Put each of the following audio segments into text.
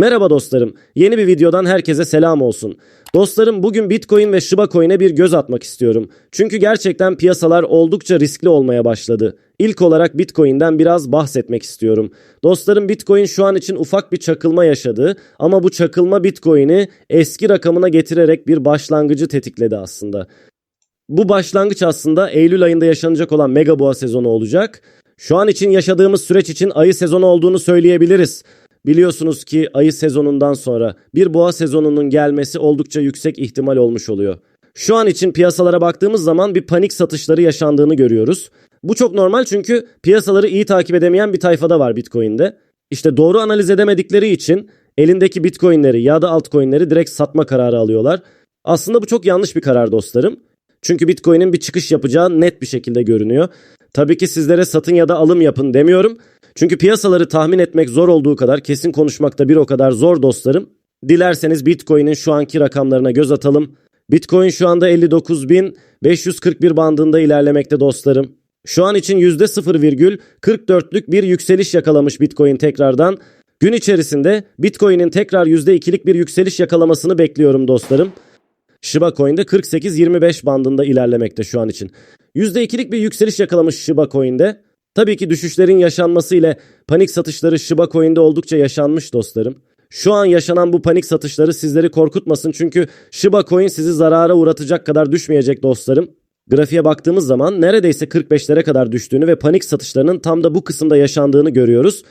Merhaba dostlarım. Yeni bir videodan herkese selam olsun. Dostlarım bugün Bitcoin ve Shiba Coin'e bir göz atmak istiyorum. Çünkü gerçekten piyasalar oldukça riskli olmaya başladı. İlk olarak Bitcoin'den biraz bahsetmek istiyorum. Dostlarım Bitcoin şu an için ufak bir çakılma yaşadı ama bu çakılma Bitcoin'i eski rakamına getirerek bir başlangıcı tetikledi aslında. Bu başlangıç aslında Eylül ayında yaşanacak olan Mega Boğa sezonu olacak. Şu an için yaşadığımız süreç için ayı sezonu olduğunu söyleyebiliriz. Biliyorsunuz ki ayı sezonundan sonra bir boğa sezonunun gelmesi oldukça yüksek ihtimal olmuş oluyor. Şu an için piyasalara baktığımız zaman bir panik satışları yaşandığını görüyoruz. Bu çok normal çünkü piyasaları iyi takip edemeyen bir tayfada var Bitcoin'de. İşte doğru analiz edemedikleri için elindeki Bitcoin'leri ya da altcoin'leri direkt satma kararı alıyorlar. Aslında bu çok yanlış bir karar dostlarım. Çünkü Bitcoin'in bir çıkış yapacağı net bir şekilde görünüyor. Tabii ki sizlere satın ya da alım yapın demiyorum. Çünkü piyasaları tahmin etmek zor olduğu kadar kesin konuşmakta bir o kadar zor dostlarım. Dilerseniz Bitcoin'in şu anki rakamlarına göz atalım. Bitcoin şu anda 59.541 bandında ilerlemekte dostlarım. Şu an için %0,44'lük bir yükseliş yakalamış Bitcoin tekrardan. Gün içerisinde Bitcoin'in tekrar %2'lik bir yükseliş yakalamasını bekliyorum dostlarım. Shiba Coin'de 48-25 bandında ilerlemekte şu an için. %2'lik bir yükseliş yakalamış Shiba Coin'de. Tabii ki düşüşlerin yaşanması ile panik satışları Shiba Coin'de oldukça yaşanmış dostlarım. Şu an yaşanan bu panik satışları sizleri korkutmasın çünkü Shiba Coin sizi zarara uğratacak kadar düşmeyecek dostlarım. Grafiğe baktığımız zaman neredeyse 45'lere kadar düştüğünü ve panik satışlarının tam da bu kısımda yaşandığını görüyoruz.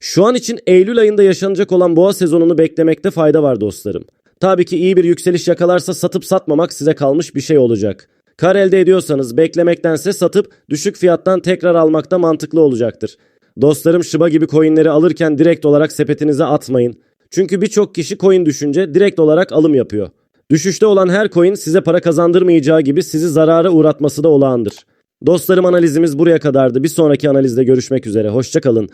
Şu an için Eylül ayında yaşanacak olan boğa sezonunu beklemekte fayda var dostlarım. Tabii ki iyi bir yükseliş yakalarsa satıp satmamak size kalmış bir şey olacak. Kar elde ediyorsanız beklemektense satıp düşük fiyattan tekrar almakta mantıklı olacaktır. Dostlarım Shiba gibi coinleri alırken direkt olarak sepetinize atmayın. Çünkü birçok kişi coin düşünce direkt olarak alım yapıyor. Düşüşte olan her coin size para kazandırmayacağı gibi sizi zarara uğratması da olağandır. Dostlarım analizimiz buraya kadardı. Bir sonraki analizde görüşmek üzere. Hoşçakalın.